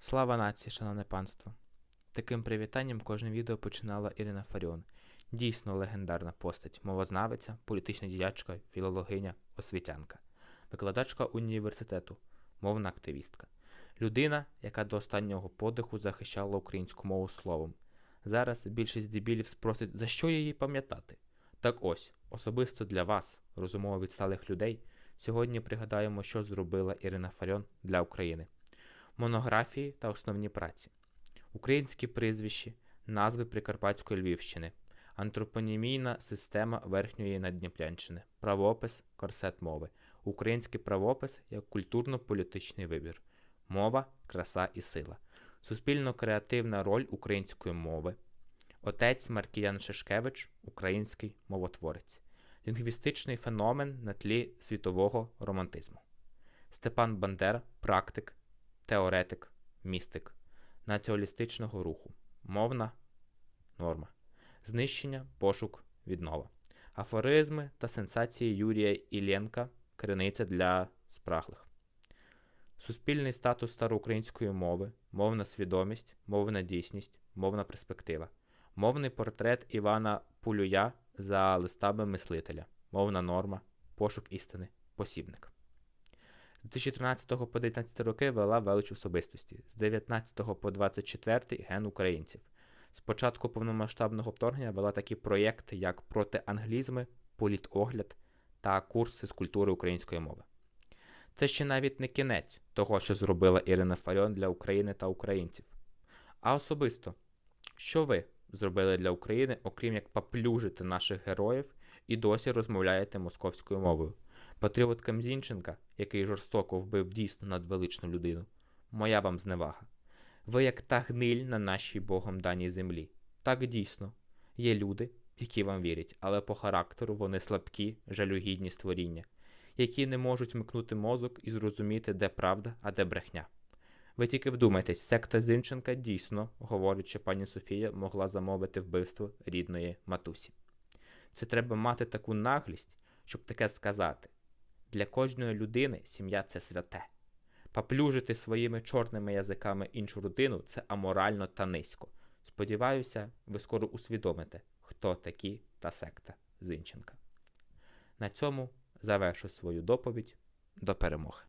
Слава нації, шановне панство! Таким привітанням кожне відео починала Ірина Фаріон. Дійсно легендарна постать, мовознавиця, політична діячка, філологиня, освітянка, викладачка університету, мовна активістка. Людина, яка до останнього подиху захищала українську мову словом. Зараз більшість дебілів спросить, за що її пам'ятати. Так ось, особисто для вас, розумово відсталих людей, сьогодні пригадаємо, що зробила Ірина Фаріон для України монографії та основні праці, українські прізвищі, назви Прикарпатської Львівщини, антропонімійна система Верхньої Надніпрянщини, правопис, корсет мови, український правопис як культурно-політичний вибір, мова, краса і сила, суспільно-креативна роль української мови, отець Маркіян Шишкевич, український мовотворець, лінгвістичний феномен на тлі світового романтизму. Степан Бандера, практик, теоретик, містик, націоналістичного руху, мовна норма, знищення, пошук, віднова, афоризми та сенсації Юрія Іллєнка, криниця для спраглих, суспільний статус староукраїнської мови, мовна свідомість, мовна дійсність, мовна перспектива, мовний портрет Івана Пулюя за листами мислителя, мовна норма, пошук істини, посібник. З 2013 по 2019 роки вела велич особистості, з 19 по 24 ген українців. З початку повномасштабного вторгнення вела такі проєкти, як протианглізми, політогляд та курси з культури української мови. Це ще навіть не кінець того, що зробила Ірина Фаріон для України та українців. А особисто, що ви зробили для України, окрім як поплюжити наших героїв і досі розмовляєте московською мовою? Патріот Камзінченка, який жорстоко вбив дійсно надвеличну людину, моя вам зневага. Ви як та гниль на нашій Богом даній землі. Так дійсно, є люди, які вам вірять, але по характеру вони слабкі, жалюгідні створіння, які не можуть вмикнути мозок і зрозуміти, де правда, а де брехня. Ви тільки вдумайтесь, секта Зінченка дійсно, говорить, що пані Софія могла замовити вбивство рідної матусі. Це треба мати таку наглість, щоб таке сказати. Для кожної людини сім'я це святе. Поплюжити своїми чорними язиками іншу родину це аморально та низько. Сподіваюся, ви скоро усвідомите, хто такі та секта Зінченка. На цьому завершу свою доповідь. До перемоги.